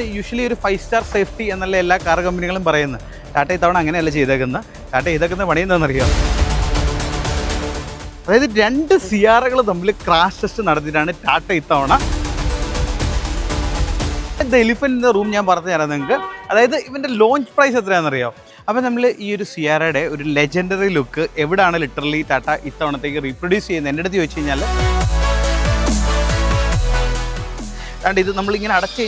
Usually ഒരു five star safety എന്നല്ല എല്ലാ കാർ കമ്പനികളും പറയുന്നത് ടാറ്റ ഇത്തവണ അങ്ങനെയല്ല ചെയ്തേക്കുന്നത്. ടാറ്റ ചെയ്തേക്കുന്ന പണി എന്താണെന്നറിയാം അതായത് രണ്ട് സിയാറകൾ തമ്മിൽ ക്രാഷ് ടെസ്റ്റ് നടത്തിയിട്ടാണ് ടാറ്റ ഇത്തവണ ദ എലിഫന്റ് റൂം ഞാൻ പറഞ്ഞു തരാം നിങ്ങൾക്ക്. അതായത് ഇവന്റെ ലോഞ്ച് പ്രൈസ് എത്രയാണെന്നറിയാം? അപ്പോൾ നമ്മൾ ഈ ഒരു സിയാറയുടെ ഒരു ലെജൻഡറി ലുക്ക് എവിടെയാണ് ലിറ്ററലി ടാറ്റ ഇത്തവണത്തേക്ക് റീപ്രൊഡ്യൂസ് ചെയ്യുന്നത്? എന്റെ അടുത്ത് ചോദിച്ചു കഴിഞ്ഞാൽ ഇത് നമ്മളിങ്ങനെ അടച്ച്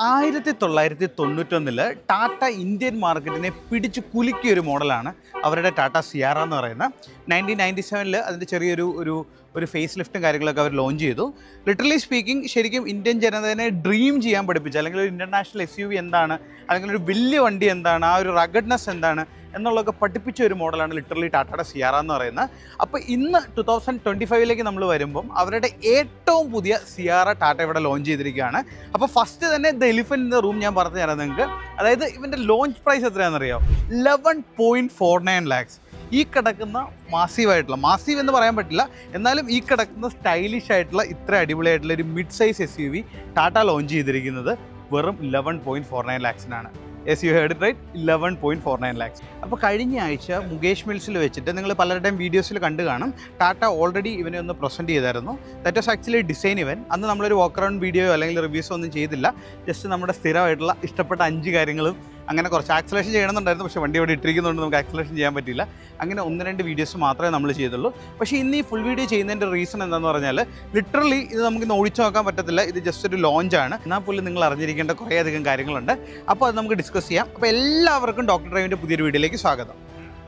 ആയിരത്തി തൊള്ളായിരത്തി തൊണ്ണൂറ്റൊന്നിൽ ടാറ്റ ഇന്ത്യൻ മാർക്കറ്റിനെ പിടിച്ച് കുലുക്കിയ ഒരു മോഡലാണ് അവരുടെ ടാറ്റ സിയാറ എന്ന് പറയുന്ന. നയന്റീൻ നയന്റി സെവനിൽ അതിന്റെ ചെറിയൊരു ഒരു ഒരു ഫേസ് ലിഫ്റ്റും കാര്യങ്ങളൊക്കെ അവർ ലോഞ്ച് ചെയ്തു. ലിറ്ററലി സ്പീക്കിംഗ് ശരിക്കും ഇന്ത്യൻ ജനതയെ ഡ്രീം ചെയ്യാൻ പഠിപ്പിച്ചു. അല്ലെങ്കിൽ ഒരു ഇന്റർനാഷണൽ എസ് യു വി എന്താണ്? അല്ലെങ്കിൽ ഒരു വലിയ വണ്ടി എന്താണ്? ആ ഒരു റഗഡ്നെസ് എന്താണ്? എന്നുള്ളതൊക്കെ പഠിപ്പിച്ച ഒരു മോഡലാണ് ലിറ്ററലി ടാറ്റയുടെ സിയാറ എന്ന് പറയുന്നത്. അപ്പോൾ ഇന്ന് ടു തൗസൻഡ് ട്വന്റി ഫൈവിലേക്ക് നമ്മൾ വരുമ്പം അവരുടെ ഏറ്റവും പുതിയ സിയാറ ടാറ്റ ഇവിടെ ലോഞ്ച് ചെയ്തിരിക്കുകയാണ്. അപ്പോൾ ഫസ്റ്റ് തന്നെ ദ എലിഫന്റ് റൂം ഞാൻ പറഞ്ഞു തരാം നിങ്ങൾക്ക്. അതായത് ഇവന്റെ launch price എത്രയാണെന്നറിയോ? Eleven point four nine lakhs ഈ കിടക്കുന്ന മാസീവായിട്ടുള്ള മാസീവ് എന്ന് പറയാൻ പറ്റില്ല എന്നാലും ഈ കിടക്കുന്ന സ്റ്റൈലിഷ് ആയിട്ടുള്ള ഇത്ര അടിപൊളിയായിട്ടുള്ള ഒരു mid size S U V Tata launch ചെയ്തിരിക്കുന്നത് വെറും eleven point four nine ലാക്സിനാണ് as you heard right eleven point four nine lakhs അപ്പോൾ കഴിഞ്ഞ ആഴ്ച മുകേഷ് മിൽസിൽ വെച്ചിട്ട് നിങ്ങൾ പലരുടെയും വീഡിയോസിൽ കണ്ടു കാണും. ടാറ്റ ഓൾറെഡി ഇവനെ ഒന്ന് പ്രസന്റ് ചെയ്തായിരുന്നു. ദാറ്റ് വാസ് ആക്ച്വലി ഡിസൈൻ ഇവൻ അന്ന് നമ്മളൊരു വോക്ക് അറൗണ്ട് വീഡിയോ അല്ലെങ്കിൽ റിവ്യൂസോ ഒന്നും ചെയ്തില്ല. ജസ്റ്റ് നമ്മുടെ സ്ഥിരമായിട്ടുള്ള ഇഷ്ടപ്പെട്ട അഞ്ച് കാര്യങ്ങളും അങ്ങനെ കുറച്ച് ആക്സലേഷൻ ചെയ്യണമെന്നുണ്ടായിരുന്നു. പക്ഷേ വണ്ടി ഇവിടെ ഇട്ടിരിക്കുന്നതുകൊണ്ട് നമുക്ക് ആക്സലേഷൻ ചെയ്യാൻ പറ്റില്ല അങ്ങനെ ഒന്ന് രണ്ട് വീഡിയോസ് മാത്രമേ നമ്മൾ ചെയ്തുള്ളൂ. പക്ഷേ ഇന്ന് ഈ ഫുൾ വീഡിയോ ചെയ്യുന്നതിന്റെ റീസൺ എന്താണെന്ന് പറഞ്ഞാൽ ലിറ്ററലി ഇത് നമുക്ക് ഇന്ന് ഓടിച്ചു നോക്കാൻ പറ്റത്തില്ല. ഇത് ജസ്റ്റ് ഒരു ലോഞ്ചാണ് എന്നാൽ പോലും നിങ്ങൾ അറിഞ്ഞിരിക്കേണ്ട കുറേയധികം കാര്യങ്ങളുണ്ട്. അപ്പോൾ അത് നമുക്ക് ഡിസ്കസ് ചെയ്യാം. അപ്പോൾ എല്ലാവർക്കും ഡോക്ടർ ഡ്രൈവിന്റെ പുതിയൊരു വീഡിയോയിലേക്ക് സ്വാഗതം.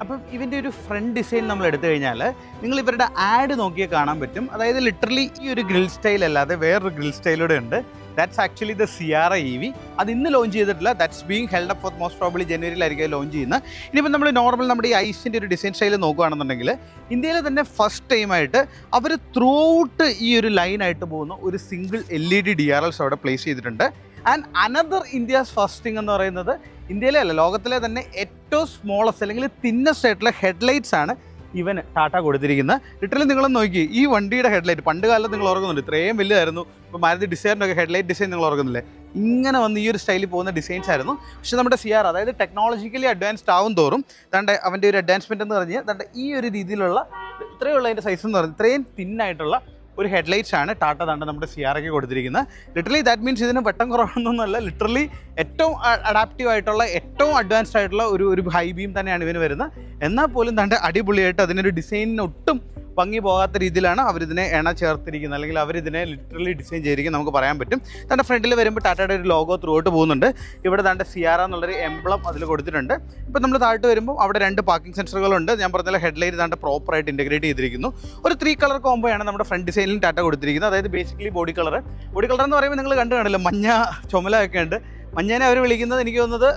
അപ്പം ഇതിന്റെ ഒരു ഫ്രണ്ട് ഡിസൈൻ നമ്മൾ എടുത്തു കഴിഞ്ഞാൽ നിങ്ങൾ ഇവരുടെ ആഡ് നോക്കിയാൽ കാണാൻ പറ്റും. അതായത് ലിറ്ററലി ഈ ഒരു ഗ്രിൽ സ്റ്റൈൽ അല്ലാതെ വേറൊരു ഗ്രിൽ സ്റ്റൈലൂടെ ഉണ്ട്. That's actually the Sierra E V അത് ഇന്ന് ലോഞ്ച് ചെയ്തിട്ടില്ല. That's being held up for most probably ജനുവരിയിലായിരിക്കും launch ചെയ്യുന്നത്. ഇനിയിപ്പോൾ നമ്മൾ നോർമൽ നമ്മുടെ ഈ ഐസിന്റെ ഒരു ഡിസൈൻ സ്റ്റൈൽ നോക്കുകയാണെന്നുണ്ടെങ്കിൽ ഇന്ത്യയിലെ തന്നെ ഫസ്റ്റ് ടൈമായിട്ട് അവർ ത്രൂ ഔട്ട് ഈ ഒരു ലൈനായിട്ട് പോകുന്ന ഒരു single L E D D R Ls അവിടെ പ്ലേസ് ചെയ്തിട്ടുണ്ട്. And another India's first thing എന്ന് പറയുന്നത് ഇന്ത്യയിലെ അല്ല ലോകത്തിലെ തന്നെ ഏറ്റവും സ്മോളസ്റ്റ് അല്ലെങ്കിൽ തിന്നസ്റ്റ് ആയിട്ടുള്ള ഹെഡ്ലൈറ്റ്സ് ആണ് ഇവന് ടാറ്റ കൊടുത്തിരിക്കുന്നത് ലിറ്ററലി നിങ്ങളൊന്ന് നോക്കി ഈ വണ്ടിയുടെ ഹെഡ്ലൈറ്റ് പണ്ട് കാലത്ത് നിങ്ങൾ ഓർക്കുന്നുണ്ട് ഇത്രയും വലുതായിരുന്നു ഇപ്പോൾ മാരുതി ഡിസൈറിന്റെ ഒക്കെ ഹെഡ്ലൈറ്റ് ഡിസൈൻ നിങ്ങൾ ഓർക്കുന്നില്ലേ? ഇങ്ങനെ വന്ന് ഈ ഒരു സ്റ്റൈലിൽ പോകുന്ന ഡിസൈൻസ് ആയിരുന്നു. പക്ഷേ നമ്മുടെ സിയാർ അതായത് ടെക്നോളജിക്കലി അഡ്വാൻസ്ഡ് ആവും തോറും തന്റെ അവന്റെ ഒരു അഡ്വാൻസ്മെന്റ് എന്ന് പറഞ്ഞാൽ തന്റെ ഈ ഒരു രീതിയിലുള്ള ഇത്രയുള്ള അതിന്റെ സൈസ് എന്ന് പറഞ്ഞാൽ ഇത്രയും തിന്നായിട്ടുള്ള ഒരു ഹെഡ്ലൈറ്റ്സ് ആണ് ടാറ്റ തണ്ട നമ്മുടെ സിയാറയ്ക്ക് കൊടുത്തിരിക്കുന്നത്. ലിറ്ററലി ദാറ്റ് മീൻസ് ഇതിന് വെട്ടം കുറവൊന്നുമല്ല ലിറ്ററലി ഏറ്റവും അഡാപ്റ്റീവ് ആയിട്ടുള്ള ഏറ്റവും അഡ്വാൻസ്ഡ് ആയിട്ടുള്ള ഒരു ഒരു ഹൈ ബീം തന്നെയാണ് ഇവന് വരുന്നത്. എന്നാൽ പോലും തന്റെ അടിപൊളിയായിട്ട് അതിനൊരു ഡിസൈനിന് ഒട്ടും ഭംഗി പോകാത്ത രീതിയിലാണ് അവരിതിനെ എണ ചേർത്തിരിക്കുന്നത്. അല്ലെങ്കിൽ അവരിതിനെ ലിറ്ററലി ഡിസൈൻ ചെയ്തിരിക്കും നമുക്ക് പറയാൻ പറ്റും. തന്റെ ഫ്രണ്ടിൽ വരുമ്പോൾ ടാറ്റയുടെ ഒരു ലോഗോ ത്രൂ ഔട്ട് പോകുന്നുണ്ട്. ഇവിടെ തന്റെ സിയാറ എന്നുള്ളൊരു എംബ്ലം അതിൽ കൊടുത്തിട്ടുണ്ട്. ഇപ്പോൾ നമ്മൾ താഴ്ത്ത് വരുമ്പോൾ അവിടെ രണ്ട് പാർക്കിംഗ് സെൻസറുകളുണ്ട് ഞാൻ പറഞ്ഞ ഹെഡ്ലൈറ്റ് താണ്ട് പ്രോപ്പറായിട്ട് ഇന്റഗ്രേറ്റ് ചെയ്തിരിക്കുന്നു. ഒരു ത്രീ കളർ കോംബോയാണ് നമ്മുടെ ഫ്രണ്ട് ഡിസൈനിലും ടാറ്റ കൊടുത്തിരിക്കുന്നത്. അതായത് basically body colour body colour എന്ന് പറയുമ്പോൾ നിങ്ങൾ കണ്ടു കാണില്ല? മഞ്ഞ ചുമല ഒക്കെ ഉണ്ട്. മഞ്ഞേനെ അവർ വിളിക്കുന്നത് എനിക്ക് തോന്നുന്നത്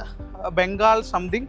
ബംഗാൾ സംതിങ്.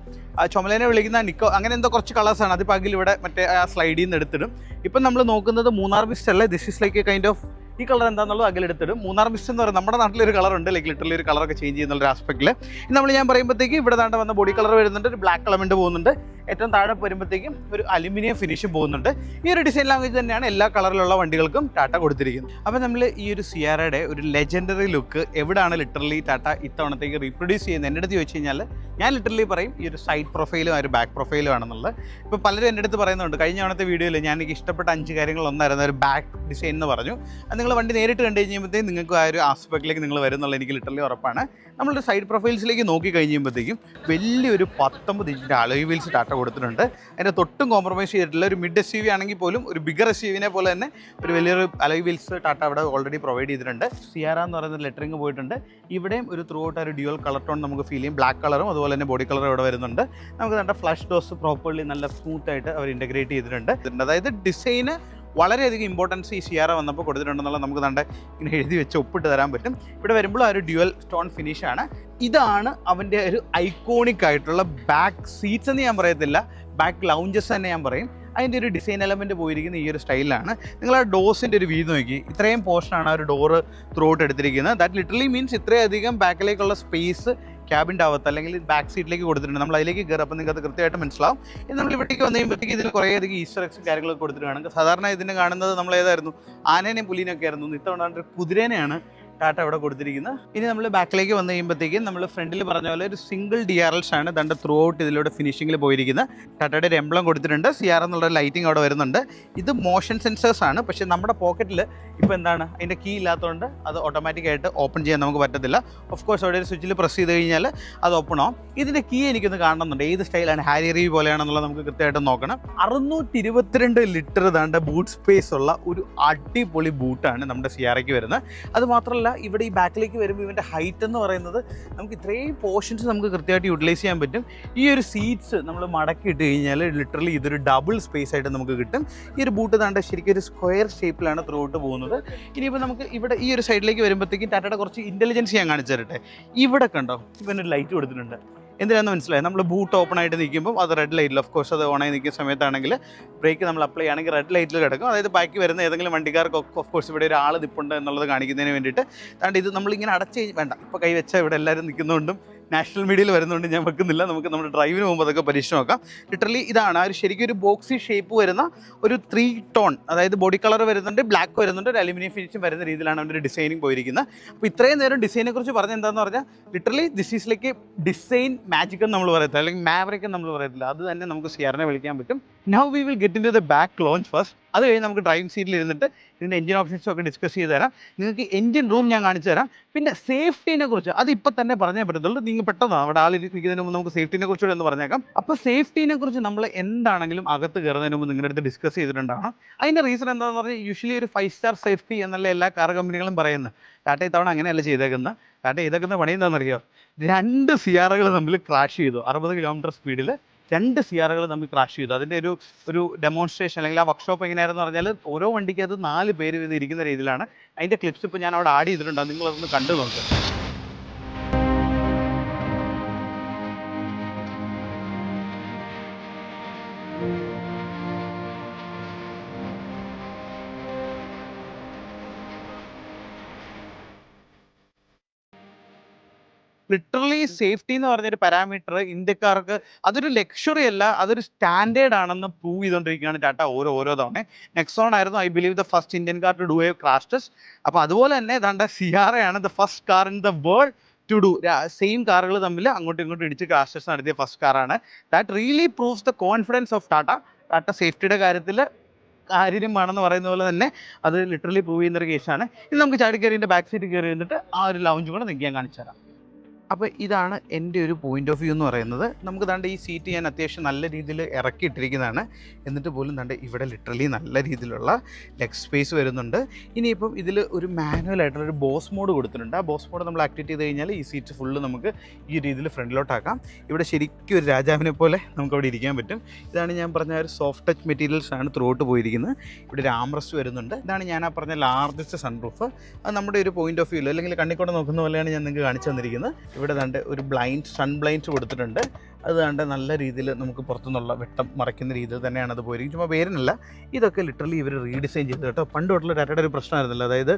ചുമലേനെ വിളിക്കുന്ന നിക്കോ അങ്ങനെ എന്തോ കുറച്ച് കളേഴ്സാണ് അത് പകിൽ ഇവിടെ മറ്റേ ആ സ്ലൈഡിൽ നിന്ന് എടുത്തിടും. ഇപ്പം നമ്മൾ നോക്കുന്നത് മൂന്നാർ മിസ്റ്റ് അല്ലേ? This is like a kind of ഈ കളർ എന്താണെന്നുള്ളത് അകലെടുത്തിടും മൂന്നാർ മിസ്റ്റ് എന്ന് പറയുന്നത് നമ്മുടെ നാട്ടിലൊരു കളർ ഉണ്ട്. ലൈക്ക് ലിറ്ററലി ഒരു കളറൊക്കെ ചേഞ്ച് ചെയ്യുന്ന ഒരു ആസ്പെക്റ്റിൽ നമ്മൾ ഞാൻ പറയുമ്പോഴത്തേക്ക് ഇവിടെ താണ്ട് വന്ന ബോഡി കളർ വരുന്നുണ്ട്. ഒരു ബ്ലാക്ക് എലമെന്റ് പോകുന്നുണ്ട്. ഏറ്റവും താഴെ വരുമ്പോഴത്തേക്കും ഒരു അലുമിനിയം ഫിനിഷ് പോകുന്നുണ്ട്. ഈ ഒരു ഡിസൈൻ ലാംഗ്വേജ് തന്നെയാണ് എല്ലാ കളറിലുള്ള വണ്ടികൾക്കും ടാറ്റ കൊടുത്തിരിക്കുന്നത്. അപ്പോൾ നമ്മൾ ഈ ഒരു സിയാറയുടെ ഒരു ലെജൻഡറി ലുക്ക് എവിടെയാണ് ലിറ്ററലി ടാറ്റ ഇത്തവണത്തേക്ക് റീപ്രൊഡ്യൂസ് ചെയ്യുന്നത്? എന്റെ അടുത്ത് ചോദിച്ചു കഴിഞ്ഞാൽ ഞാൻ ലിറ്ററലി പറയും ഈ ഒരു സൈഡ് പ്രൊഫൈലും ഒരു ബാക്ക് പ്രൊഫൈലും ആണെന്നുള്ളത്. ഇപ്പോൾ പലരും എന്റെ അടുത്ത് പറയുന്നുണ്ട് കഴിഞ്ഞ തവണത്തെ വീഡിയോയിൽ ഞാൻ എനിക്ക് ഇഷ്ടപ്പെട്ട അഞ്ച് കാര്യങ്ങൾ ഒന്നായിരുന്നു ഒരു ബാക്ക് ഡിസൈൻ എന്ന് പറഞ്ഞു. അത് നിങ്ങൾ വണ്ടി നേരിട്ട് കണ്ടു കഴിയുമ്പോഴത്തേക്കും നിങ്ങൾക്ക് ആ ഒരു ആസ്പെക്റ്റിലേക്ക് നിങ്ങൾ വരുന്നുള്ള എനിക്ക് ലിറ്ററലി ഉറപ്പാണ്. നമ്മളൊരു സൈഡ് പ്രൊഫൈൽസിലേക്ക് നോക്കി കഴിഞ്ഞപ്പോഴത്തേക്കും വലിയൊരു പത്തൊമ്പത് ഇഞ്ചിന്റെ അലോയ് വീൽസ് ടാറ്റ കൊടുത്തിട്ടുണ്ട്. അതിന്റെ തൊട്ടും കോംപ്രമൈസ് ചെയ്തിട്ടില്ല. ഒരു മിഡ് എസ് യു വി ആണെങ്കിൽ പോലും ഒരു ബിഗർ എസ് യു വിനെ പോലെ തന്നെ ഒരു വലിയൊരു അലോയ് വീൽസ് ടാറ്റ അവിടെ ഓൾറെഡി പ്രൊവൈഡ് ചെയ്തിട്ടുണ്ട്. സിയാറ എന്ന് പറയുന്ന ലെറ്ററിങ് പോയിട്ടുണ്ട്. ഇവിടെയും ഒരു ത്രൂ ഔട്ട് ഒരു ഡ്യുവൽ കളർ ടോൺ നമുക്ക് ഫീൽ ചെയ്യും. ബ്ലാക്ക് കളറും അതുപോലെ തന്നെ ബോഡി കളറും ഇവിടെ വരുന്നുണ്ട്. നമുക്ക് നല്ല ഫ്ലഷ് ഡോസ് പ്രോപ്പർലി നല്ല സ്മൂത്ത് ആയിട്ട് അവർ ഇന്റഗ്രേറ്റ് ചെയ്തിട്ടുണ്ട്. അതായത് ഡിസൈന് വളരെയധികം ഇമ്പോർട്ടൻസ് ഈ സിയാറ വന്നപ്പോൾ കൊടുത്തിട്ടുണ്ടെന്നുള്ള നമുക്ക് കണ്ട് ഇങ്ങനെ എഴുതി വെച്ച് ഒപ്പിട്ട് തരാൻ പറ്റും. ഇവിടെ വരുമ്പോൾ ആ ഒരു ഡ്യുവൽ സ്റ്റോൺ ഫിനിഷ് ആണ്. ഇതാണ് അവന്റെ ഒരു ഐക്കോണിക് ആയിട്ടുള്ള ബാക്ക് സീറ്റ്സ് എന്ന് ഞാൻ പറയത്തില്ല. ബാക്ക് ലൗഞ്ചസ് തന്നെ ഞാൻ പറയും. അതിന്റെ ഒരു ഡിസൈൻ എലമെന്റ് പോയിരിക്കുന്ന ഈ ഒരു സ്റ്റൈലാണ് നിങ്ങൾ ആ ഡോസിന്റെ ഒരു വീതി നോക്കി. ഇത്രയും പോർഷനാണ് ആ ഒരു ഡോറ് ത്രൂ ഔട്ട് എടുത്തിരിക്കുന്നത്. ദാറ്റ് ലിറ്ററലി മീൻസ് ഇത്രയധികം ബാക്കിലേക്കുള്ള സ്പേസ് ക്യാബിന്റെ അകത്ത് അല്ലെങ്കിൽ ബാക്ക് സീറ്റിലേക്ക് കൊടുത്തിട്ടുണ്ട്. നമ്മൾ അതിലേക്ക് കയറും അപ്പോൾ നിങ്ങൾക്ക് അത് കൃത്യമായിട്ട് മനസ്സിലാവും. ഇത് നമ്മൾ ഇവിടേക്ക് വന്നു കഴിയുമ്പോഴത്തേക്ക് ഇതിൽ കുറേ അധികം ഈസ്റ്റർ എക്സും കാര്യങ്ങളൊക്കെ കൊടുത്തിട്ടാണ് സാധാരണ ഇതിന് കാണുന്നത് നമ്മൾ ഏതായിരുന്നു? ആനേനെയും പുലിനെയൊക്കെ ആയിരുന്നു. ഇത്തവണ കുതിരേനെയാണ്. ടാറ്റ ഇവിടെ കൊടുത്തിരിക്കുന്നത് ഇനി നമ്മൾ ബാക്കിലേക്ക് വന്നു കഴിയുമ്പോഴത്തേക്കും നമ്മൾ ഫ്രണ്ടിൽ പറഞ്ഞ പോലെ ഒരു സിംഗിൾ ഡി ആർ എൽസ് ആണ് ദണ്ട് ത്രൂ ഔട്ട് ഇതിലൂടെ ഫിനിഷിംഗിൽ പോയിരിക്കുന്നത്. ടാറ്റയുടെ ഒരു എംബ്ലം കൊടുത്തിട്ടുണ്ട്. സി ആർ എന്നുള്ള ലൈറ്റിംഗ് അവിടെ വരുന്നുണ്ട്. ഇത് മോഷൻ സെൻസേഴ്സ് ആണ്. പക്ഷേ നമ്മുടെ പോക്കറ്റിൽ ഇപ്പോൾ എന്താണ്? അതിന്റെ കീ ഇല്ലാത്തതുകൊണ്ട് അത് ഓട്ടോമാറ്റിക്കായിട്ട് ഓപ്പൺ ചെയ്യാൻ നമുക്ക് പറ്റത്തില്ല. ഓഫ് കോഴ്സ് അവിടെ ഒരു സ്വിച്ചിൽ പ്രസ് ചെയ്ത് കഴിഞ്ഞാൽ അത് ഓപ്പൺ ആവും. ഇതിന്റെ കീ എനിക്കൊന്ന് കാണണമെന്നുണ്ട്. ഏത് സ്റ്റൈലാണ് ഹാരി റീ പോലെയാണെന്നുള്ളത് നമുക്ക് കൃത്യമായിട്ട് നോക്കണം. അറുന്നൂറ്റി ഇരുപത്തിരണ്ട് ലിറ്റർ ദാണ്ട് ബൂട്ട് സ്പേസ് ഉള്ള ഒരു അടിപൊളി ബൂട്ടാണ് നമ്മുടെ സിയാറയ്ക്ക് വരുന്നത്. അത് മാത്രമല്ല ഇവിടെ ഈ ബാക്കിലേക്ക് വരുമ്പോൾ ഇവന്റെ ഹൈറ്റ് എന്ന് പറയുന്നത് നമുക്ക് ഇത്രയും പോർഷൻസ് നമുക്ക് കൃത്യമായിട്ട് യൂട്ടിലൈസ് ചെയ്യാൻ പറ്റും. ഈ ഒരു സീറ്റ്സ് നമ്മൾ മടക്കി ഇട്ട് കഴിഞ്ഞാൽ ലിറ്ററലി ഇതൊരു ഡബിൾ സ്പേസ് ആയിട്ട് നമുക്ക് കിട്ടും. ഈ ഒരു ബൂട്ട് താണ്ട ശരിക്കും ഒരു സ്ക്വയർ ഷേപ്പിലാണ് ത്രൂ ഔട്ട് പോകുന്നത്. ഇനിയിപ്പോൾ നമുക്ക് ഇവിടെ ഈ ഒരു സൈഡിലേക്ക് വരുമ്പോഴത്തേക്കും ടാറ്റയുടെ കുറച്ച് ഇന്റലിജൻസ് ഞാൻ കാണിച്ചു തരട്ടെ ഇവിടെ കണ്ടോ ഇവനൊരു ലൈറ്റ് കൊടുത്തിട്ടുണ്ട്. എന്തിനാന്ന് മനസ്സിലായി? നമ്മൾ ബൂട്ട് ഓപ്പൺ ആയിട്ട് നിൽക്കുമ്പോൾ അത് റെഡ് ലൈറ്റിൽ ഓഫ് കോഴ്സ് അത് ഓണായി നിൽക്കുന്ന സമയത്താണെങ്കിൽ ബ്രേക്ക് നമ്മൾ അപ്ലൈ ആണെങ്കിൽ റെഡ് ലൈറ്റിൽ കിടക്കും. അതായത് ബാക്കി വരുന്ന ഏതെങ്കിലും വണ്ടിക്കാർക്ക് ഓഫ് കോഴ്സ് ഇവിടെ ഒരാൾ നിപ്പുണ്ട് എന്നുള്ളത് കാണിക്കുന്നതിന് വേണ്ടിയിട്ട്. അതുകൊണ്ട് ഇത് നമ്മളിങ്ങനെ അടച്ച് വേണ്ട ഇപ്പോൾ കൈ വെച്ചാൽ ഇവിടെ എല്ലാവരും നിൽക്കുന്നതുകൊണ്ടും നാഷണൽ മീഡിയയിൽ വരുന്നതുകൊണ്ട് ഞാൻ വെക്കുന്നില്ല. നമുക്ക് നമ്മുടെ ഡ്രൈവിന് പോകുമ്പോൾ അതൊക്കെ പരീക്ഷ നോക്കാം. ലിറ്ററലി ഇതാണ്. ഒരു ശരിക്കും ഒരു ബോക്സി ഷേപ്പ് വരുന്ന ഒരു ത്രീ ടോൺ അതായത് ബോഡി കളർ വരുന്നുണ്ട് ബ്ലാക്ക് വരുന്നുണ്ട് ഒരു അലുമിനിയം ഫിനിഷും വരുന്ന രീതിയിലാണ് അവന്റെ ഡിസൈനിങ് പോയിരിക്കുന്നത്. അപ്പോൾ ഇത്രയും നേരം ഡിസൈനെ കുറിച്ച് പറഞ്ഞ എന്താണെന്ന് പറഞ്ഞാൽ literally this is like design magic എന്ന് നമ്മൾ പറയത്തില്ല. അല്ലെങ്കിൽ മാവറിക് നമ്മൾ പറയത്തില്ല. അത് തന്നെ നമുക്ക് സിയാറിനെ വിളിക്കാൻ പറ്റും. Now we will get in to the back lounge first അത് കഴിഞ്ഞ് നമുക്ക് ഡ്രൈവിംഗ് സീറ്റിൽ ഇരുന്നിട്ട് ഇതിന്റെ എഞ്ചിൻ ഓപ്ഷൻസും ഒക്കെ ഡിസ്കസ് ചെയ്ത് തരാം. നിങ്ങൾക്ക് എഞ്ചിൻ റൂം ഞാൻ കാണിച്ചു തരാം. പിന്നെ സേഫ്റ്റിനെ കുറിച്ച്. അത് ഇപ്പം തന്നെ പറഞ്ഞേ പറ്റത്തുള്ളൂ. നിങ്ങൾ പെട്ടെന്ന് അവിടെ ആൾ ഇരിക്കുന്നതിന് മുമ്പ് നമുക്ക് സേഫ്റ്റിനെ കുറിച്ചുകൂടെ ഒന്ന് പറഞ്ഞേക്കാം. അപ്പോൾ സേഫ്റ്റിനെ കുറിച്ച് നമ്മൾ എന്താണെങ്കിലും അകത്ത് കയറുന്നതിന് മുമ്പ് നിങ്ങളുടെ അടുത്ത് ഡിസ്കസ് ചെയ്തിട്ടുണ്ടാണ് അതിന്റെ റീസൺ എന്താണെന്ന് പറഞ്ഞാൽ യൂഷ്വലി ഒരു ഫൈവ് സ്റ്റാർ സേഫ്റ്റി എന്നല്ല എല്ലാ കാർ കമ്പനികളും പറയുന്നത് ടാറ്റ ഇത്തവണ അങ്ങനെയല്ല ചെയ്തേക്കുന്നത് ടാറ്റ ഇതൊക്കെ പണി എന്താണെന്നറിയോ? രണ്ട് സിയാറുകൾ തമ്മിൽ ക്രാഷ് ചെയ്തു. അറുപത് കിലോമീറ്റർ സ്പീഡിൽ രണ്ട് സിയാറുകൾ നമ്മൾ ക്രാഷ് ചെയ്തു. അതിന്റെ ഒരു ഒരു ഡെമോൺസ്ട്രേഷൻ അല്ലെങ്കിൽ ആ വർക്ക്ഷോപ്പ് എങ്ങനെയായിരുന്നു പറഞ്ഞാൽ ഓരോ വണ്ടിക്കകത്ത് നാല് പേര് ഇരിക്കുന്ന രീതിയിലാണ്. അതിന്റെ ക്ലിപ്സ് ഇപ്പോൾ ഞാൻ അവിടെ ആഡ് ചെയ്തിട്ടുണ്ട്. നിങ്ങളതൊന്ന് കണ്ടു നോക്കുക ലിറ്ററലി സേഫ്റ്റി എന്ന് പറഞ്ഞൊരു പാരാമീറ്റർ ഇന്ത്യക്കാർക്ക് അതൊരു ലക്ഷറി അല്ല അതൊരു സ്റ്റാൻഡേർഡ് ആണെന്ന് പ്രൂവ് ചെയ്തുകൊണ്ടിരിക്കുകയാണ് ടാറ്റ ഓരോ ഓരോ തവണ. നെക്സോൺ ആയിരുന്നു I believe the first Indian car to do a crash test അപ്പോൾ അതുപോലെ തന്നെ ദാണ്ട സിയാറ ആണ് the first car in the world to do same കാറുകൾ തമ്മിൽ അങ്ങോട്ടും ഇങ്ങോട്ടും ഇടിച്ച് ക്രാഷ് ടെസ്റ്റ് നടത്തിയ ഫസ്റ്റ് കാറാണ് that really proves the confidence of Tata. Tata സേഫ്റ്റിയുടെ കാര്യത്തിൽ കാര്യമാണെന്ന് പറയുന്ന പോലെ തന്നെ അത് ലിറ്ററലി പ്രൂവ് ചെയ്യുന്ന ഒരു കേസാണ് ഇനി നമുക്ക് ചാടി കയറിന്റെ ബാക്ക് സീറ്റ് കയറി ഇരുന്നിട്ട് ആ ഒരു ലൗഞ്ച് കൂടെ നിങ്ങൾക്ക് ഞാൻ കാണിച്ചു തരാം അപ്പോൾ ഇതാണ് എന്റെ ഒരു പോയിന്റ് ഓഫ് വ്യൂ എന്ന് പറയുന്നത്. നമുക്ക് ദാണ്ട് ഈ സീറ്റ് ഞാൻ അത്യാവശ്യം നല്ല രീതിയിൽ ഇറക്കിയിട്ടിരിക്കുന്നതാണ്. എന്നിട്ട് പോലും ദാണ്ട് ഇവിടെ ലിറ്ററലി നല്ല രീതിയിലുള്ള ലെഗ് സ്പേസ് വരുന്നുണ്ട്. ഇനിയിപ്പം ഇതിൽ ഒരു മാനുവൽ ആയിട്ടുള്ള ഒരു ബോസ് മോഡ് കൊടുത്തിട്ടുണ്ട്. ആ ബോസ് മോഡ് നമ്മൾ ആക്ടിവേറ്റ് ചെയ്ത് കഴിഞ്ഞാൽ ഈ സീറ്റ് ഫുള്ള് നമുക്ക് ഈ രീതിയിൽ ഫ്രണ്ടിലോട്ടാക്കാം. ഇവിടെ ശരിക്കും ഒരു രാജാവിനെ പോലെ നമുക്ക് അവിടെ ഇരിക്കാൻ പറ്റും. ഇതാണ് ഞാൻ പറഞ്ഞ ഒരു സോഫ്റ്റ് ടച്ച് മെറ്റീരിയൽസ് ആണ് ത്രൂട്ട് പോയിരിക്കുന്നത്. ഇവിടെ ഒരു വരുന്നുണ്ട്. ഇതാണ് ഞാൻ ആ പറഞ്ഞ ലാർജസ്റ്റ് സൺറൂഫ് അത് നമ്മുടെ ഒരു പോയിന്റ് ഓഫ് വ്യൂ അല്ലെങ്കിൽ കണ്ണിക്കൊണ്ട് നോക്കുന്ന പോലെയാണ് ഞാൻ നിങ്ങൾക്ക് കാണിച്ചു തന്നിരിക്കുന്നത്. ഇവിടെ ദാണ്ട് ഒരു ബ്ലൈൻഡ് സൺ ബ്ലൈൻഡ്സ് കൊടുത്തിട്ടുണ്ട്. അത് കണ്ട് നല്ല രീതിയിൽ നമുക്ക് പുറത്തുനിന്നുള്ള വെട്ടം മറയ്ക്കുന്ന രീതിയിൽ തന്നെയാണ് അത് പോയിരിക്കും ചുമ്മാ പേരിനല്ല ഇതൊക്കെ ലിറ്ററലി ഇവർ റീഡിസൈൻ ചെയ്ത് കേട്ടോ. പണ്ട് തൊട്ടുള്ള ഒരു പ്രശ്നമായിരുന്നല്ലോ. അതായത്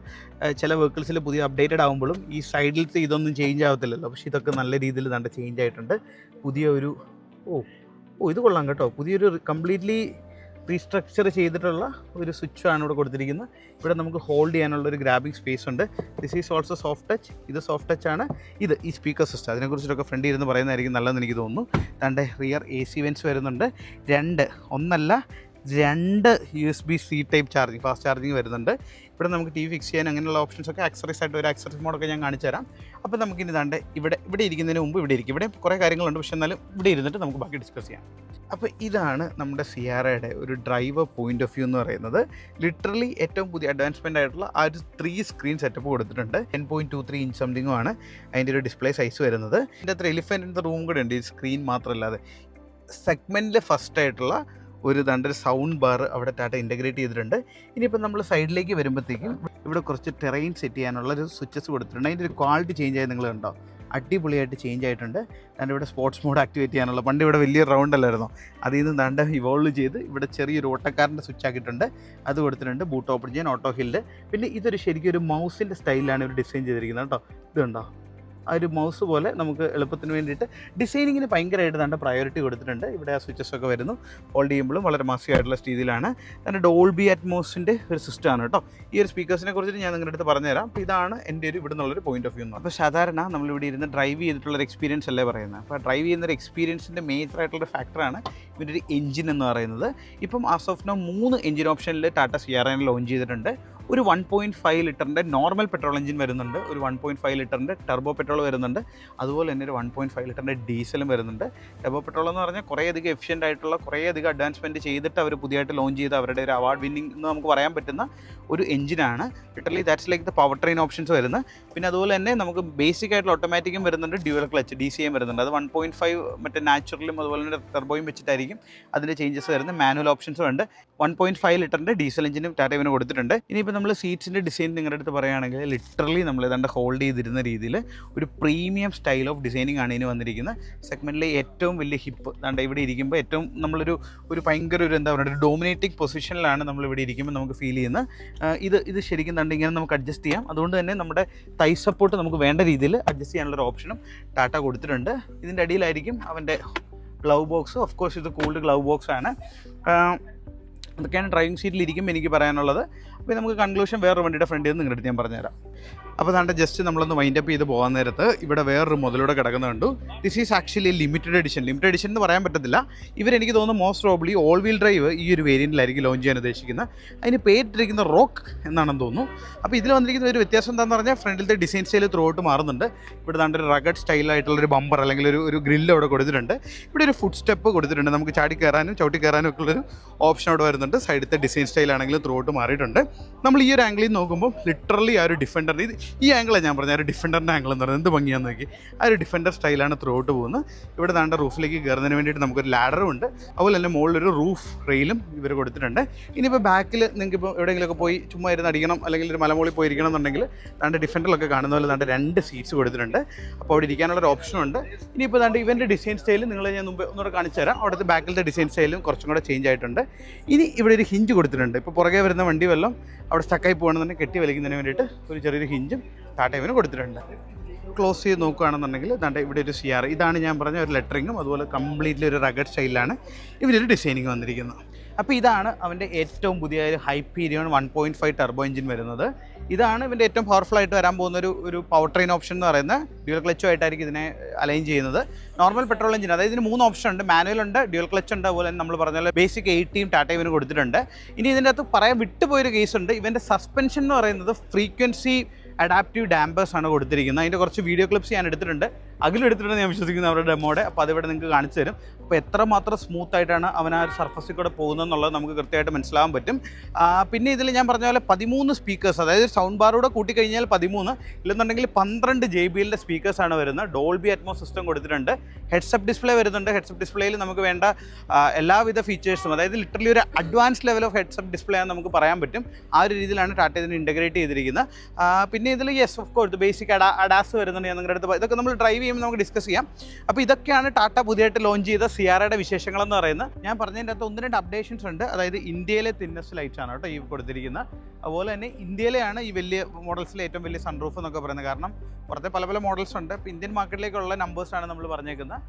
ചില വെഹിക്കിൾസിൽ പുതിയ അപ്ഡേറ്റഡ് ആകുമ്പോഴും ഈ സൈഡിലത്തെ ഇതൊന്നും ചേഞ്ച് ആവത്തില്ലല്ലോ. പക്ഷേ ഇതൊക്കെ നല്ല രീതിയിൽ ദാണ്ട് ചേഞ്ച് ആയിട്ടുണ്ട്. പുതിയ ഒരു ഓ ഓ ഇത് കൊള്ളാം കേട്ടോ. പുതിയൊരു കംപ്ലീറ്റ്ലി റീസ്ട്രക്ചർ ചെയ്തിട്ടുള്ള ഒരു സ്വിച്ചാണ് ഇവിടെ കൊടുത്തിരിക്കുന്നത്. ഇവിടെ നമുക്ക് ഹോൾഡ് ചെയ്യാനുള്ള ഒരു ഗ്രാബിംഗ് സ്പേസ് ഉണ്ട്. This is also soft touch ഇത് സോഫ്റ്റ് ടച്ച് ആണ്. ഇത് ഈ സ്പീക്കർ സിസ്റ്റം അതിനെക്കുറിച്ചിട്ടൊക്കെ ഫ്രണ്ട് ഇരുന്ന് പറയുന്നതായിരിക്കും നല്ലതെന്ന് എനിക്ക് തോന്നുന്നു. തന്റെ റിയർ എ സി വെൻസ് വരുന്നുണ്ട്. രണ്ട് ഒന്നല്ല രണ്ട് U S B C type charging fast charging വരുന്നുണ്ട്. ഇവിടെ നമുക്ക് ടി വി ഫിക്സ് ചെയ്യാൻ അങ്ങനെയുള്ള ഓപ്ഷൻസ് ഒക്കെ ആക്സറീസ് ആയിട്ട് ഒരു ആക്സറീസ് മോഡൊക്കെ ഞാൻ കാണിച്ചു തരാം. അപ്പോൾ നമുക്ക് ഇനി ദാണ്ട് ഇവിടെ ഇവിടെ ഇരിക്കുന്നതിന് മുമ്പ് ഇവിടെ ഇരിക്കും. ഇവിടെ കുറേ കാര്യങ്ങളുണ്ട്. പക്ഷേ എന്നാലും ഇവിടെ ഇരുന്നിട്ട് നമുക്ക് ബാക്കി ഡിസ്കസ് ചെയ്യാം. അപ്പോൾ ഇതാണ് നമ്മുടെ സിയാറയുടെ ഒരു ഡ്രൈവർ പോയിന്റ് ഓഫ് വ്യൂ എന്ന് പറയുന്നത്. ലിറ്ററലി ഏറ്റവും പുതിയ അഡ്വാൻസ്മെന്റ് ആയിട്ടുള്ള ആ ഒരു ത്രീ സ്ക്രീൻ സെറ്റപ്പ് കൊടുത്തിട്ടുണ്ട്. Ten point two three inch സംതിങ്ങും ആണ് അതിന്റെ ഒരു ഡിസ്പ്ലേ സൈസ് വരുന്നത്. ഇതിന്റെ അത്ര എലിഫന്റിന്റെ റൂം കൂടെ ഉണ്ട്. ഈ സ്ക്രീൻ മാത്രമല്ലാതെ. സെഗ്മെന്റിൽ ഫസ്റ്റ് ആയിട്ടുള്ള ഒരു നല്ലൊരു സൗണ്ട് ബാർ അവിടെ ടാറ്റ ഇന്റഗ്രേറ്റ് ചെയ്തിട്ടുണ്ട്. ഇനിയിപ്പോൾ നമ്മൾ സൈഡിലേക്ക് വരുമ്പോഴത്തേക്കും ഇവിടെ കുറച്ച് ടെറൈൻ സെറ്റ് ചെയ്യാനുള്ള ഒരു സ്വിച്ചസ് കൊടുത്തിട്ടുണ്ട്. അതിന്റെ ഒരു ക്വാളിറ്റി ചേഞ്ച് ആയി നിങ്ങൾ കണ്ടോ? അടിപൊളിയായിട്ട് ചേഞ്ച് ആയിട്ടുണ്ട്. ദാണ്ട് ഇവിടെ സ്പോർട്സ് മോഡ് ആക്ടിവേറ്റ് ചെയ്യാനുള്ള. പണ്ട് ഇവിടെ വലിയ റൗണ്ട് അല്ലായിരുന്നു? അതിൽ നിന്ന് ദാണ്ട് ഇവോൾവ് ചെയ്ത് ഇവിടെ ചെറിയൊരു ഓട്ടക്കാരന്റെ സ്വിച്ച് ആക്കിയിട്ടുണ്ട്. അത് കൊടുത്തിട്ടുണ്ട് ബൂട്ട് ഓപ്പൺ ചെയ്യാൻ ഓട്ടോ ഹില്ല് പിന്നെ ഇതൊരു ശരിക്കും ഒരു മൗസിന്റെ സ്റ്റൈലിലാണ് ഇവർ ഡിസൈൻ ചെയ്തിരിക്കുന്നത് കേട്ടോ. ഇത് കണ്ടോ? ആ ഒരു മൗസ് പോലെ നമുക്ക് എളുപ്പത്തിന് വേണ്ടിയിട്ട് ഡിസൈനിങ്ങിന് ഭയങ്കരമായിട്ട് നല്ല പ്രയോറിറ്റി കൊടുത്തിട്ടുണ്ട്. ഇവിടെ ആ സ്വിച്ചസ് ഒക്കെ വരുന്നു. ഹോൾഡ് ചെയ്യുമ്പോഴും വളരെ മാസികമായിട്ടുള്ള രീതിയിലാണ്. തന്നെ ഡോൾബി അറ്റ്മോസിന്റെ ഒരു സിസ്റ്റമാണ് കേട്ടോ. ഈ ഒരു സ്പീക്കേഴ്സിനെ കുറിച്ചിട്ട് ഞാൻ നിങ്ങളുടെ അടുത്ത് പറഞ്ഞുതരാം. അപ്പോൾ ഇതാണ് എന്റെ ഒരു ഇവിടെ നിന്നുള്ളൊരു പോയിന്റ് ഓഫ് വ്യൂ എന്ന് അപ്പോൾ സാധാരണ നമ്മളിവിടെ ഇരുന്ന് ഡ്രൈവ് ചെയ്തിട്ടുള്ള ഒരു എക്സ്പീരിയൻസ് അല്ലേ പറയുന്നത്. അപ്പോൾ ഡ്രൈവ് ചെയ്യുന്ന ഒരു എക്സ്പീരിയൻസിന്റെ മേജർ ആയിട്ടുള്ള ഫാക്ടറാണ് ഇതിന്റെ ഒരു എഞ്ചിൻ എന്ന് പറയുന്നത്. ഇപ്പം ആസ് ഓഫ് നോ മൂന്ന് എഞ്ചിൻ ഓപ്ഷനിൽ ടാറ്റ സി ലോഞ്ച് ചെയ്തിട്ടുണ്ട്. ഒരു വൺ പോയിന്റ് ഫൈവ് ലിറ്ററിന്റെ നോർമൽ പെട്രോൾ എഞ്ചിൻ വരുന്നുണ്ട്. ഒരു വൺ പോയിന്റ് ഫൈവ് ലിറ്ററിന്റെ ടെർബോ പെട്രോൾ വരുന്നുണ്ട്. അതുപോലെ തന്നെ ഒരു വൺ പോയിന്റ് ഫൈവ് ലിറ്ററിന്റെ ഡീസലും വരുന്നുണ്ട്. ടെർബോ പെട്രോൾ എന്ന് പറഞ്ഞാൽ കുറേയധികം എഫിഷ്യന്റ് ആയിട്ടുള്ള കുറേയധികം അഡ്വാൻസ്മെന്റ് ചെയ്തിട്ട് അവർ പുതിയതായിട്ട് ലോഞ്ച് ചെയ്ത് അവരുടെ ഒരു അവാർഡ് വിന്നിംഗ് എന്ന് നമുക്ക് പറയാൻ പറ്റുന്ന ഒരു എഞ്ചിനാണ് literally that's like the power train options വരുന്നത്. പിന്നെ അതുപോലെ തന്നെ നമുക്ക് ബേസിക് ആയിട്ടുള്ള ഓട്ടോമാറ്റിക്കും വരുന്നുണ്ട്. Dual clutch D C M വരുന്നുണ്ട്. അത് വൺ പോയിന്റ് ഫൈവ് മറ്റേ നാച്ചുറലും അതുപോലെ തന്നെ ടെർബോയും വെച്ചിട്ടായിരിക്കും അതിന്റെ ചേഞ്ചസ് വരുന്നത്. മാനുവൽ ഓപ്ഷൻസും ഉണ്ട്. വൺ പോയിന്റ് ഫൈവ് ലിറ്ററിന്റെ ഡീസൽ എഞ്ചിനും ടാറ്റ ഇവന് കൊടുത്തിട്ടുണ്ട്. ഇനിയിപ്പോൾ നമ്മൾ സീറ്റ്സിന്റെ ഡിസൈൻ നിങ്ങളുടെ അടുത്ത് പറയുകയാണെങ്കിൽ ലിറ്ററലി നമ്മൾ ഏതാണ്ട് ഹോൾഡ് ചെയ്തിരുന്ന രീതിയിൽ ഒരു പ്രീമിയം സ്റ്റൈൽ ഓഫ് ഡിസൈനിങ് ആണ് ഇതിന് വന്നിരിക്കുന്നത് സെഗ്മെന്റിലെ ഏറ്റവും വലിയ ഹിപ്പ് ദാണ്ട് ഇവിടെ ഇരിക്കുമ്പോൾ ഏറ്റവും നമ്മളൊരു ഒരു ഭയങ്കര ഒരു എന്താ പറയുക ഒരു ഡോമിനേറ്റിംഗ് പൊസിഷനിലാണ് നമ്മൾ ഇവിടെ ഇരിക്കുമ്പോൾ നമുക്ക് ഫീൽ ചെയ്യുന്നത് ഇത് ഇത് ശരിക്കും തണ്ട് ഇങ്ങനെ നമുക്ക് അഡ്ജസ്റ്റ് ചെയ്യാം. അതുകൊണ്ട് തന്നെ നമ്മുടെ തൈ സപ്പോർട്ട് നമുക്ക് വേണ്ട രീതിയിൽ അഡ്ജസ്റ്റ് ചെയ്യാനുള്ള ഒരു ഓപ്ഷനും ടാറ്റ കൊടുത്തിട്ടുണ്ട്. ഇതിന്റെ അടിയിലായിരിക്കും അവന്റെ ഗ്ലൗ ബോക്സ് ഓഫ് കോഴ്സ് ഇത് കൂൾഡ് ഗ്ലൗ ബോക്സ് ആണ്. ആ, ഇതൊക്കെയാണ് ഡ്രൈവിംഗ് സീറ്റിൽ ഇരിക്കുമ്പോൾ എനിക്ക് പറയാനുള്ളത്. അപ്പോൾ നമുക്ക് കൺക്ലൂഷൻ വേറൊരു വണ്ടിയുടെ ഫ്രണ്ടിൽ നിന്ന് നിങ്ങളുടെ അടുത്ത് ഞാൻ പറഞ്ഞുതരാം. അപ്പോൾ താണ്ട ജസ്റ്റ് നമ്മളൊന്ന് വൈൻഡ് അപ്പ് ചെയ്ത് പോകാൻ നേരത്ത് ഇവിടെ വേറൊരു മുതലൂടെ കിടക്കുന്നത് കണ്ടു. This is actually limited edition limited edition എന്ന് പറയാൻ പറ്റത്തില്ല. ഇവരെനിക്ക് തോന്നുന്നു most probably all wheel drive ഈ ഒരു വേരിയന്റിലായിരിക്കും ലോഞ്ച് ചെയ്യാൻ ഉദ്ദേശിക്കുന്നത്. അതിന് പേരിട്ടിരിക്കുന്ന റോക്ക് എന്നാണെന്ന് തോന്നുന്നു. അപ്പോൾ ഇതിൽ വന്നിരിക്കുന്ന ഒരു വ്യത്യാസം എന്താണെന്ന് പറഞ്ഞാൽ ഫ്രണ്ടിലത്തെ ഡിസൈൻ സ്റ്റൈൽ ത്രൂ ഔട്ട് മാറുന്നുണ്ട്. ഇവിടെ താണ്ട് ഒരു റഗഡ് സ്റ്റൈലായിട്ടുള്ള ഒരു ബമ്പർ അല്ലെങ്കിൽ ഒരു ഒരു ഗ്രില്ല് അവിടെ കൊടുത്തിട്ടുണ്ട്. ഇവിടെ ഒരു ഫുഡ് സ്റ്റെപ്പ് കൊടുത്തിട്ടുണ്ട്. നമുക്ക് ചാടി കയറാനും ചവിട്ടി കയറാനും ഒക്കെ ഉള്ളൊരു ഓപ്ഷൻ അവിടെ വരുന്നുണ്ട്. സൈഡത്തെ ഡിസൈൻ സ്റ്റൈലാണെങ്കിലും ത്രൂ ഔട്ട് മാറിയിട്ടുണ്ട്. നമ്മൾ ഈ ഒരു ആംഗിളിൽ നോക്കുമ്പോൾ ലിറ്ററലി ആ ഒരു ഡിഫൻഡർ ഇത് ഈ ആംഗിളാണ് ഞാൻ പറഞ്ഞത്. ഒരു ഡിഫൻഡറിന്റെ ആംഗിൾ എന്ന് പറയുന്നത് എന്ത് ഭംഗിയാന്ന് നോക്കി. ആ ഒരു ഡിഫൻഡർ സ്റ്റൈലാണ് ത്രൂ ഔട്ട് പോകുന്നത്. ഇവിടെ താണ്ട റൂഫിലേക്ക് കയറുന്നതിന് വേണ്ടിയിട്ട് നമുക്കൊരു ലാഡറും ഉണ്ട്. അതുപോലെ തന്നെ മുകളിലൊരു റൂഫ് റെയിലും ഇവർ കൊടുത്തിട്ടുണ്ട്. ഇനിയിപ്പോൾ ബാക്കിൽ നിങ്ങൾക്ക് ഇപ്പോൾ എവിടെയെങ്കിലുമൊക്കെ പോയി ചുമ്മാ ഇരുന്ന് അടിക്കണം അല്ലെങ്കിൽ ഒരു മലമുകളിൽ പോയി ഇരിക്കണം എന്നുണ്ടെങ്കിൽ താണ്ട് ഡിഫൻഡറിലൊക്കെ കാണുന്ന പോലെ താണ്ട് രണ്ട് സീറ്റ്സ് കൊടുത്തിട്ടുണ്ട്. അപ്പോൾ അവിടെ ഇരിക്കാനുള്ള ഒരു ഓപ്ഷൻ ഉണ്ട് ഇനിയിപ്പോൾ താണ്ട് ഇവന്റെ ഡിസൈൻ സ്റ്റൈൽ നിങ്ങൾ ഞാൻ മുമ്പ് ഒന്നുകൂടെ കാണിച്ചു തരാം. അവിടുത്തെ ബാക്കിലത്തെ ഡിസൈൻ സ്റ്റൈലും കുറച്ചും കൂടെ ചേഞ്ച് ആയിട്ടുണ്ട്. ഇനി ഇവിടെ ഒരു ഹിഞ്ച് കൊടുത്തിട്ടുണ്ട്. ഇപ്പോൾ പുറകെ വരുന്ന വണ്ടി വല്ലതും അവിടെ സ്റ്റക്കായി പോകണമെന്നുണ്ടെങ്കിൽ കെട്ടി വലിക്കുന്നതിന് വേണ്ടിയിട്ട് ഒരു ചെറിയൊരു ഹിഞ്ചും ടാറ്റയിവിന് കൊടുത്തിട്ടുണ്ട്. ക്ലോസ് ചെയ്ത് നോക്കുകയാണെന്നുണ്ടെങ്കിൽ ദാണ്ടെ ഇവിടെ ഒരു സി ആർ ഇതാണ് ഞാൻ പറഞ്ഞ ഒരു ലെറ്ററിങ്ങും അതുപോലെ കംപ്ലീറ്റ്ലി ഒരു റഗഡ് സ്റ്റൈലിലാണ് ഇവരൊരു ഡിസൈനിങ് വന്നിരിക്കുന്നത്. അപ്പോൾ ഇതാണ് അവന്റെ ഏറ്റവും പുതിയ ഒരു Hyperion one point five turbo engine വരുന്നത്. ഇതാണ് ഇവന്റെ ഏറ്റവും പവർഫുൾ ആയിട്ട് വരാൻ പോകുന്ന ഒരു ഒരു പവർ ട്രെയിൻ ഓപ്ഷൻ എന്ന് പറയുന്നത് ഡ്യുവൽ ക്ലച്ചും ആയിട്ടായിരിക്കും ഇതിനെ അലൈൻ ചെയ്യുന്നത്. നോർമൽ പെട്രോൾ എഞ്ചിൻ അതായത് ഇതിന് മൂന്ന് ഓപ്ഷൻ ഉണ്ട്. മാനുവൽ ഉണ്ട് ഡ്യുവൽ ക്ലച്ച് ഉണ്ട് അതുപോലെ തന്നെ നമ്മൾ പറഞ്ഞ ബേസിക് എയ്റ്റീം ടാറ്റ ഇവന് കൊടുത്തിട്ടുണ്ട്. ഇനി ഇതിന്റെ അകത്ത് പറയാൻ വിട്ടുപോയൊരു കേസ് ഉണ്ട്. ഇവന്റെ സസ്പെൻഷൻ എന്ന് പറയുന്നത് ഫ്രീക്വൻസി അഡാപ്റ്റീവ് ഡാമ്പേഴ്സ് ആണ് കൊടുത്തിരിക്കുന്നത്. അതിന്റെ കുറച്ച് വീഡിയോ ക്ലിപ്സ് ഞാൻ എടുത്തിട്ടുണ്ട്. അകലെടുത്തിട്ടുണ്ട് ഞാൻ വിശ്വസിക്കുന്നു അവരുടെ ഡെമോടെ അപ്പോൾ അതിവിടെ നിങ്ങൾക്ക് കാണിച്ചു തരും. അപ്പോൾ എത്രമാത്രം സ്മൂത്ത് ആയിട്ടാണ് അവൻ ആ ഒരു സർഫസിൽ കൂടെ പോകുന്നതെന്നുള്ളത് നമുക്ക് കൃത്യമായിട്ട് മനസ്സിലാകാൻ പറ്റും. പിന്നെ ഇതിൽ ഞാൻ പറഞ്ഞ പോലെ പതിമൂന്ന് സ്പീക്കേഴ്സ് അതായത് സൗണ്ട് ബാറൂടെ കൂട്ടിക്കഴിഞ്ഞാൽ പതിമൂന്ന് ഇല്ലെന്നുണ്ടെങ്കിൽ പന്ത്രണ്ട് ജെ ബി എല്ലിന്റെ സ്പീക്കേഴ്സാണ് വരുന്നത്. ഡോൾബി അറ്റ്മോ സിസ്റ്റം കൊടുത്തിട്ടുണ്ട്. ഹെഡ്സപ്പ് ഡിസ്പ്ലേ വരുന്നുണ്ട്. ഹെഡ്സപ്പ് ഡിസ്പ്ലേയിൽ നമുക്ക് വേണ്ട എല്ലാവിധ ഫീച്ചേഴ്സും അതായത് ലിറ്ററലി ഒരു advance level of heads up display ആണ് നമുക്ക് പറയാൻ പറ്റും. ആ ഒരു രീതിയിലാണ് ടാറ്റ ഇതിന് ഇന്റഗ്രേറ്റ് ചെയ്തിരിക്കുന്നത്. പിന്നെ ഇതിൽ yes of course basic അഡാ ADAS വരുന്നുണ്ട് ഞാൻ നിങ്ങളുടെ അടുത്ത് ഇതൊക്കെ നമ്മൾ ഡ്രൈവ് ചെയ്യുമ്പോൾ നമുക്ക് ഡിസ്കസ് ചെയ്യാം. അപ്പോൾ ഇതൊക്കെയാണ് ടാറ്റ പുതിയതായിട്ട് ലോഞ്ച് ചെയ്ത സിയാറയുടെ വിശേഷങ്ങൾ എന്ന് പറയുന്നത് ഞാൻ പറഞ്ഞതിന്റെ അകത്ത് ഒന്ന് രണ്ട് അപ്ഡേഷൻസ് ഉണ്ട്. അതായത് ഇന്ത്യയിലെ തിന്നസ്റ്റ് ലൈറ്റ്സ് ആണ് കേട്ടോ ഈ കൊടുത്തിരിക്കുന്നത്. അതുപോലെ തന്നെ ഇന്ത്യയിലെയാണ് ഈ വലിയ മോഡൽസിലെ ഏറ്റവും വലിയ സൺറൂഫ് എന്നൊക്കെ പറയുന്നത്. കാരണം പുറത്തെ പല പല മോഡൽസ് ഉണ്ട്. ഇപ്പോൾ ഇന്ത്യൻ മാർക്കറ്റിലേക്കുള്ള നമ്പേഴ്സാണ് നമ്മൾ പറഞ്ഞേക്കുന്നത്.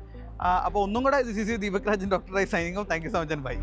അപ്പോൾ ഒന്നും കൂടെ this Deepak Rajan doctor I signing thank you so much and bye